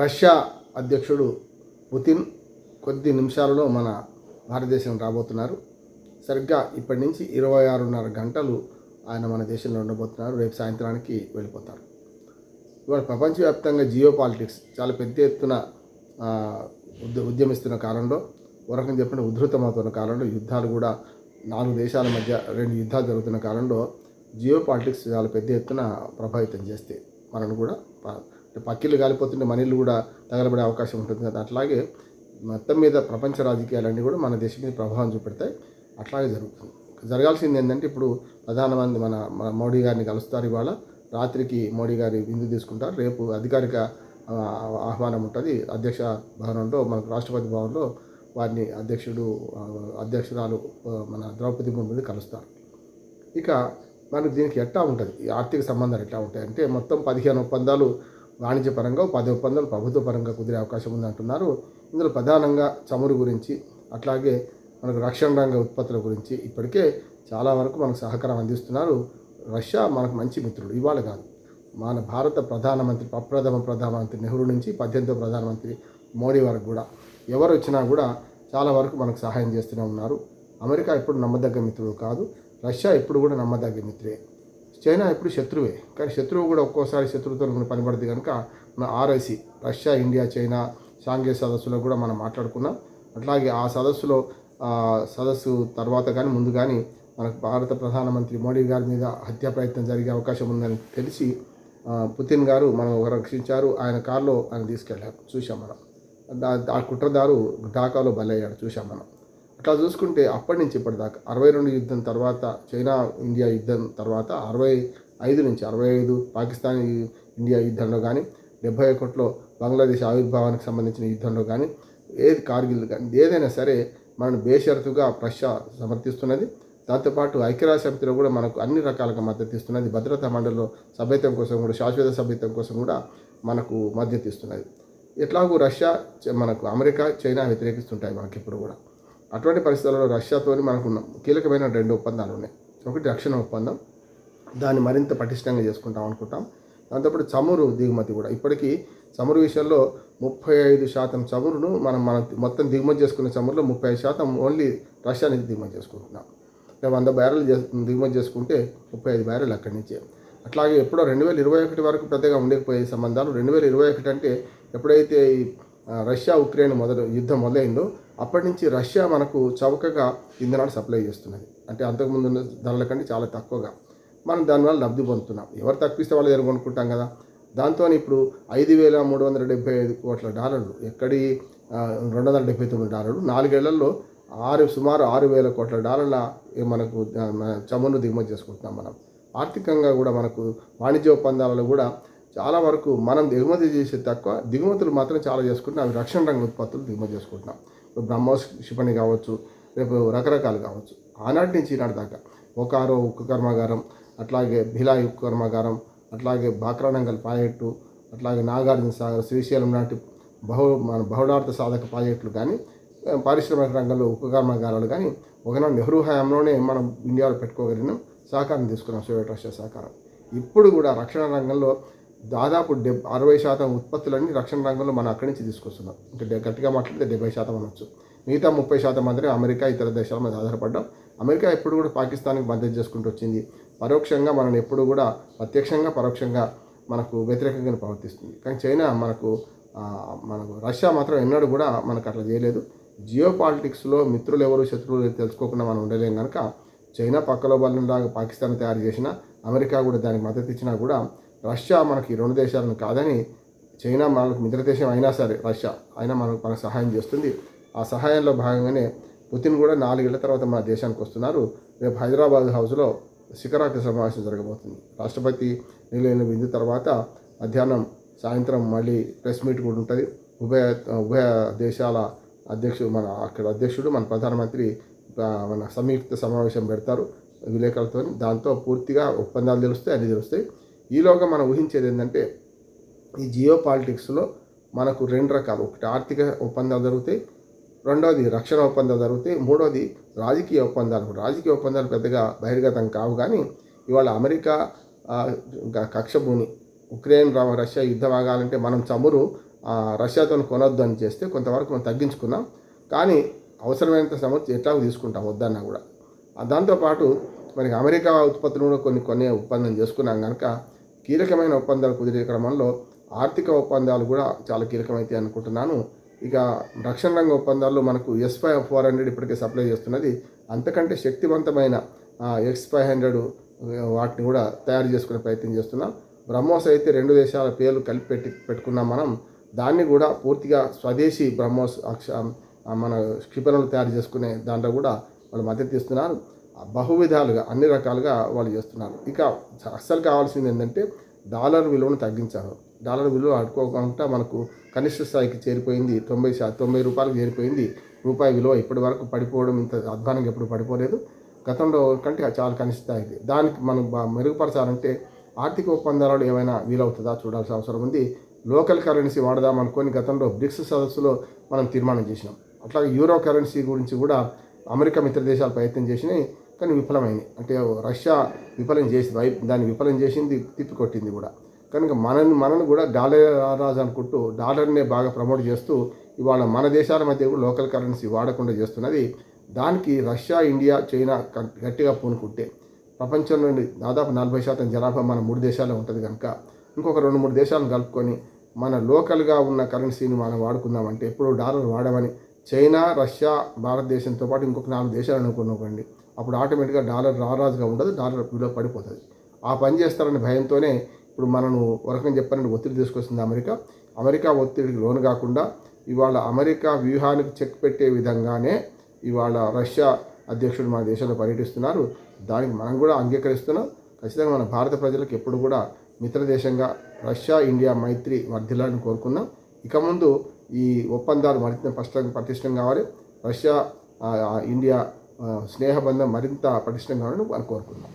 Russia అధ్యక్షుడు Putin కొద్ది నిమిషాలలో మన భారతదేశం రాబోతున్నారు. సరిగ్గా ఇప్పటి నుంచి ఇరవై ఆరున్నర గంటలు ఆయన మన దేశంలో ఉండబోతున్నారు. రేపు సాయంత్రానికి వెళ్ళిపోతారు. ఇవాళ ప్రపంచవ్యాప్తంగా జియో పాలిటిక్స్ చాలా పెద్ద ఎత్తున ఉద్య ఉద్యమిస్తున్న కాలంలో వరకం రకంగా చెప్పిన ఉధృతమవుతున్న కాలంలో యుద్ధాలు కూడా నాలుగు దేశాల మధ్య రెండు యుద్ధాలు జరుగుతున్న కాలంలో జియో పాలిటిక్స్ చాలా పెద్ద ఎత్తున ప్రభావితం చేస్తే మనను కూడా పక్కిళ్ళు కాలిపోతుంటే మన ఇల్లు కూడా తగలబడే అవకాశం ఉంటుంది కదా. అట్లాగే మొత్తం మీద ప్రపంచ రాజకీయాలన్నీ కూడా మన దేశం మీద ప్రభావం చూపెడతాయి. అట్లాగే జరుగుతుంది. జరగాల్సింది ఏంటంటే ఇప్పుడు ప్రధానమంత్రి మన మోడీ గారిని కలుస్తారు ఇవాళ. రాత్రికి మోడీ గారి విందు తీసుకుంటారు. రేపు అధికారిక ఆహ్వానం ఉంటుంది. అధ్యక్ష భవనంలో మనకు రాష్ట్రపతి భవన్లో వారిని అధ్యక్షుడు అధ్యక్షురాలు మన ద్రౌపది ముర్ముని కలుస్తారు. ఇక మనకు దీనికి ఎట్లా ఉంటుంది? ఈ ఆర్థిక సంబంధాలు ఎట్లా ఉంటాయి? అంటే మొత్తం పదిహేను ఒప్పందాలు వాణిజ్యపరంగా పది ఒప్పందాలు ప్రభుత్వ పరంగా కుదిరే అవకాశం ఉంది అంటున్నారు ఇందులో ప్రధానంగా చమురు గురించి అట్లాగే మనకు రక్షణ రంగ ఉత్పత్తుల గురించి ఇప్పటికే చాలా వరకు మనకు సహకారం అందిస్తున్నారు రష్యా మనకు మంచి మిత్రుడు. ఇవాళ కాదు. మన భారత ప్రధానమంత్రి ప్రప్రథమ ప్రధానమంత్రి నెహ్రూ నుంచి పద్దెనిమిదో ప్రధానమంత్రి మోడీ వరకు కూడా ఎవరు వచ్చినా కూడా చాలా వరకు మనకు సహాయం చేస్తూనే ఉన్నారు. అమెరికా ఎప్పుడు నమ్మదగ్గ మిత్రుడు కాదు. రష్యా ఎప్పుడు కూడా నమ్మదగ్గ మిత్రుడే చైనా ఎప్పుడు శత్రువే. కానీ శత్రువు కూడా ఒక్కోసారి శత్రువుతో మనం పనిపడుతుంది కనుక మన RIC Russia India China Shanghai సదస్సులో కూడా మనం మాట్లాడుకున్నాం అట్లాగే ఆ సదస్సులో సదస్సు తర్వాత కానీ ముందు కానీ మనకు భారత ప్రధానమంత్రి మోడీ గారి మీద హత్యా ప్రయత్నం జరిగే అవకాశం ఉందని తెలిసి పుతిన్ గారు మనం రక్షించారు ఆయన కారులో ఆయన తీసుకెళ్ళారు. చూసాం మనం. ఆ కుట్రదారు ఢాకాలో బలయ్యాడు. చూసాం మనం. అట్లా చూసుకుంటే అప్పటి నుంచి ఇప్పటిదాకా అరవై రెండు యుద్ధం తర్వాత చైనా ఇండియా యుద్ధం తర్వాత అరవై ఐదు నుంచి అరవై ఐదు పాకిస్తాన్ ఇండియా యుద్ధంలో కానీ డెబ్బై ఒకటిలో బంగ్లాదేశ్ ఆవిర్భావానికి సంబంధించిన యుద్ధంలో కానీ ఏది కార్గిల్ కానీ ఏదైనా సరే మనను బేషరతుగా రష్యా సమర్థిస్తున్నది. దాంతోపాటు ఐక్యరాజ్య సమితిలో కూడా మనకు అన్ని రకాలుగా మద్దతు ఇస్తున్నది. భద్రతా మండలిలో సభ్యత్వం కోసం కూడా శాశ్వత సభ్యత్వం కోసం కూడా మనకు మద్దతు ఇస్తున్నది. ఎట్లాగూ రష్యా మనకు అమెరికా చైనా వ్యతిరేకిస్తుంటాయి మనకి ఇప్పుడు కూడా. అటువంటి పరిస్థితుల్లో రష్యాతోని మనకు కీలకమైన రెండు ఒప్పందాలు ఉన్నాయి. ఒకటి రక్షణ ఒప్పందం. దాన్ని మరింత పటిష్టంగా చేసుకుంటాం అనుకుంటాం. దాంతోపాటు చమురు దిగుమతి కూడా. ఇప్పటికీ చమురు విషయంలో ముప్పై ఐదు శాతం చమురును మనం మన మొత్తం దిగుమతి చేసుకునే చమురులో ముప్పై ఐదు శాతం ఓన్లీ రష్యా నుంచి దిగుమతి చేసుకుంటున్నాం. మేము వంద బ్యారెల్ దిగుమతి చేసుకుంటే ముప్పై ఐదు బ్యారెల్ అక్కడి నుంచే. అట్లాగే ఎప్పుడో రెండు వేల ఇరవై ఒకటి వరకు పెద్దగా ఉండకపోయే సంబంధాలు రెండు వేల ఇరవై ఒకటి అంటే ఎప్పుడైతే ఈ రష్యా ఉక్రెయిన్ మొదలు యుద్ధం మొదలైందో అప్పటి నుంచి రష్యా మనకు చౌకగా ఇంధనాలు సప్లై చేస్తున్నది. అంటే అంతకుముందు ఉన్న ధరల కంటే చాలా తక్కువగా. మనం దానివల్ల లబ్ధి పొందుతున్నాం. ఎవరు తప్పిస్తే వాళ్ళు దగ్గర కొనుక్కుంటాం కదా. దాంతో ఇప్పుడు ఐదు వేల మూడు వందల డెబ్బై ఐదు కోట్ల డాలర్లు ఎక్కడి రెండు వందల డెబ్బై తొమ్మిది డాలర్లు నాలుగేళ్ళలో ఆరు సుమారు ఆరు వేల కోట్ల డాలర్ల మనకు చమును దిగుమతి చేసుకుంటున్నాం మనం. ఆర్థికంగా కూడా మనకు వాణిజ్య ఒప్పందాలలో కూడా చాలా వరకు మనం దిగుమతి చేసే తక్కువ దిగుమతులు మాత్రం చాలా చేసుకుంటున్నాం. అవి రక్షణ రంగ ఉత్పత్తులు దిగుమతి చేసుకుంటున్నాం. బ్రహ్మోస్ క్షిపణి కావచ్చు రేపు రకరకాలు కావచ్చు. ఆనాటి నుంచి ఈనాటి దాకా ఒకారో ఉక్కు కర్మాగారం అట్లాగే భిలాయి ఉక్కు కర్మాగారం అట్లాగే బాక్రానంగల్ ప్రాజెక్టు అట్లాగే నాగార్జున సాగర్ శ్రీశైలం లాంటి బహు మన బహుళార్థ సాధక ప్రాజెక్టులు కానీ పారిశ్రామిక రంగంలో ఉక్కు కర్మాగారాలు కానీ ఒకనాడు నెహ్రూ హయాంలోనే మనం ఇండియాలో పెట్టుకోగలిగినాం సహకారం తీసుకున్నాం సోవియట్ రష్యా సహకారం. ఇప్పుడు కూడా రక్షణ రంగంలో దాదాపు డెబ్ అరవై శాతం ఉత్పత్తులన్నీ రక్షణ రంగంలో మనం అక్కడి నుంచి తీసుకొస్తున్నాం. ఇంకా గట్టిగా మాట్లాడితే డెబ్బై శాతం అనొచ్చు. మిగతా ముప్పై శాతం మాత్రమే అమెరికా ఇతర దేశాల మీద ఆధారపడ్డాం. అమెరికా ఎప్పుడు కూడా పాకిస్తాన్కి మద్దతు చేసుకుంటూ వచ్చింది. పరోక్షంగా మనల్ని ఎప్పుడు కూడా ప్రత్యక్షంగా పరోక్షంగా మనకు వ్యతిరేకంగా ప్రవర్తిస్తుంది. కానీ చైనా మనకు మనకు రష్యా మాత్రం ఎన్నడూ కూడా మనకు అట్లా చేయలేదు. జియో పాలిటిక్స్లో మిత్రులు ఎవరు శత్రువులు తెలుసుకోకుండా మనం ఉండలేం కనుక చైనా పక్కలో బలంలాగా పాకిస్తాన్ తయారు చేసిన అమెరికా కూడా దానికి మద్దతు ఇచ్చినా కూడా రష్యా మనకి రెండు దేశాలను కాదని చైనా మనకు మిత్ర దేశం అయినా సరే రష్యా అయినా మనకు మనకు సహాయం చేస్తుంది. ఆ సహాయంలో భాగంగానే పుతిన్ కూడా నాలుగేళ్ళ తర్వాత మన దేశానికి వస్తున్నారు. రేపు హైదరాబాద్ హౌస్లో శిఖరాగ్ర సమావేశం జరగబోతుంది. రాష్ట్రపతి నిలైన విందు తర్వాత మధ్యాహ్నం సాయంత్రం మళ్ళీ ప్రెస్ మీట్ కూడా ఉంటుంది. ఉభయ ఉభయ దేశాల అధ్యక్షుడు మన అక్కడ అధ్యక్షుడు మన ప్రధానమంత్రి మన సంయుక్త సమావేశం పెడతారు విలేకరులతో దాంతో పూర్తిగా ఒప్పందాలు తెలుస్తాయి అన్నీ తెలుస్తాయి. ఈలోగా మనం ఊహించేది ఏంటంటే ఈ జియో పాలిటిక్స్లో మనకు రెండు రకాలు. ఒకటి ఆర్థిక ఒప్పందాలు జరుగుతాయి రెండవది రక్షణ ఒప్పందాలు జరుగుతాయి మూడవది రాజకీయ ఒప్పందాలు. రాజకీయ ఒప్పందాలు పెద్దగా బహిర్గతం కావు కానీ ఇవాళ అమెరికా కక్షభూమి కక్ష భూమి ఉక్రెయిన్ రష్యా యుద్ధం ఆగాలంటే మనం చమురు రష్యాతో కొనొద్దు అని చేస్తే కొంతవరకు మనం తగ్గించుకున్నాం. కానీ అవసరమైనంత సమర్థ ఎట్లా తీసుకుంటాం వద్దన్నా కూడా. దాంతోపాటు మనకి అమెరికా ఉత్పత్తులు కూడా కొన్ని కొన్ని ఒప్పందం చేసుకున్నాం కనుక కీలకమైన ఒప్పందాలు కుదిరే క్రమంలో ఆర్థిక ఒప్పందాలు కూడా చాలా కీలకమైతే అనుకుంటున్నాను. ఇక రక్షణ రంగ ఒప్పందాల్లో మనకు ఎస్ ఫైవ్ ఫోర్ హండ్రెడ్ ఇప్పటికే సప్లై చేస్తున్నది. అంతకంటే శక్తివంతమైన ఎక్స్ ఫైవ్ హండ్రెడ్ వాటిని కూడా తయారు చేసుకునే ప్రయత్నం చేస్తున్నాం. బ్రహ్మోస్ అయితే రెండు దేశాల పేర్లు కలిపి పెట్టి పెట్టుకున్నాం మనం. దాన్ని కూడా పూర్తిగా స్వదేశీ బ్రహ్మోస్ అక్ష మన క్షిపణులు తయారు చేసుకునే దాంట్లో కూడా వాళ్ళు మద్దతు ఇస్తున్నారు. బహువిధాలుగా అన్ని రకాలుగా వాళ్ళు చేస్తున్నారు. ఇక అస్సలు కావాల్సింది ఏంటంటే డాలర్ విలువను తగ్గించారు డాలర్ విలువ అడుకోకుండా మనకు కనిష్ట స్థాయికి చేరిపోయింది. తొంభై శా తొంభై రూపాయలకు చేరిపోయింది. రూపాయి విలువ ఇప్పటి వరకు పడిపోవడం ఇంత అధ్వానంగా ఎప్పుడు పడిపోలేదు. గతంలో కంటే చాలా కనిష్ట స్థాయికి. దానికి మనం మెరుగుపరచాలంటే ఆర్థిక ఒప్పందాలలో ఏమైనా వీలవుతుందా చూడాల్సిన అవసరం ఉంది. లోకల్ కరెన్సీ వాడదాం అనుకొని గతంలో బ్రిక్స్ సదస్సులో మనం తీర్మానం చేసినాం. అట్లాగే యూరో కరెన్సీ గురించి కూడా అమెరికా మిత్ర దేశాలు ప్రయత్నం చేసినాయి. కానీ విఫలమైంది. అంటే రష్యా విఫలం చేసి దాన్ని విఫలం చేసింది తిప్పికొట్టింది కూడా. కనుక మనని మనను కూడా డాలర్ రాజు అనుకుంటూ డాలర్నే బాగా ప్రమోట్ చేస్తూ ఇవాళ మన దేశాల మధ్య కూడా లోకల్ కరెన్సీ వాడకుండా చేస్తున్నది. దానికి రష్యా ఇండియా చైనా గట్టిగా పూనుకుంటే ప్రపంచంలోని దాదాపు నలభై శాతం జనాభా మన మూడు దేశాల్లో ఉంటుంది కనుక ఇంకొక రెండు మూడు దేశాలను కలుపుకొని మన లోకల్గా ఉన్న కరెన్సీని మనం వాడుకుందామంటే ఎప్పుడు డాలర్ వాడమని చైనా రష్యా భారతదేశంతో పాటు ఇంకొక నాలుగు దేశాలు అనుకున్నాకండి అప్పుడు ఆటోమేటిక్గా డాలర్ రారాజుగా ఉండదు డాలర్ విలువ పడిపోతుంది. ఆ పని చేస్తారనే భయంతోనే ఇప్పుడు మనను వరకని చెప్పాలని ఒత్తిడి తీసుకొస్తుంది అమెరికా. అమెరికా ఒత్తిడికి లోను కాకుండా ఇవాళ అమెరికా వ్యూహానికి చెక్ పెట్టే విధంగానే ఇవాళ రష్యా అధ్యక్షుడు మన దేశంలో పర్యటిస్తున్నారు. దానికి మనం కూడా అంగీకరిస్తున్నాం. ఖచ్చితంగా మన భారత ప్రజలకు ఎప్పుడు కూడా మిత్ర దేశంగా రష్యా ఇండియా మైత్రి వర్ధిల్లాలని కోరుకున్నాం ఇక ముందు ఈ ఒప్పందాలు మరింత పష్టంగా పటిష్టం కావాలి. రష్యా ఇండియా స్నేహబంధం మరింత పటిష్టం కావాలని మనం కోరుకున్నాం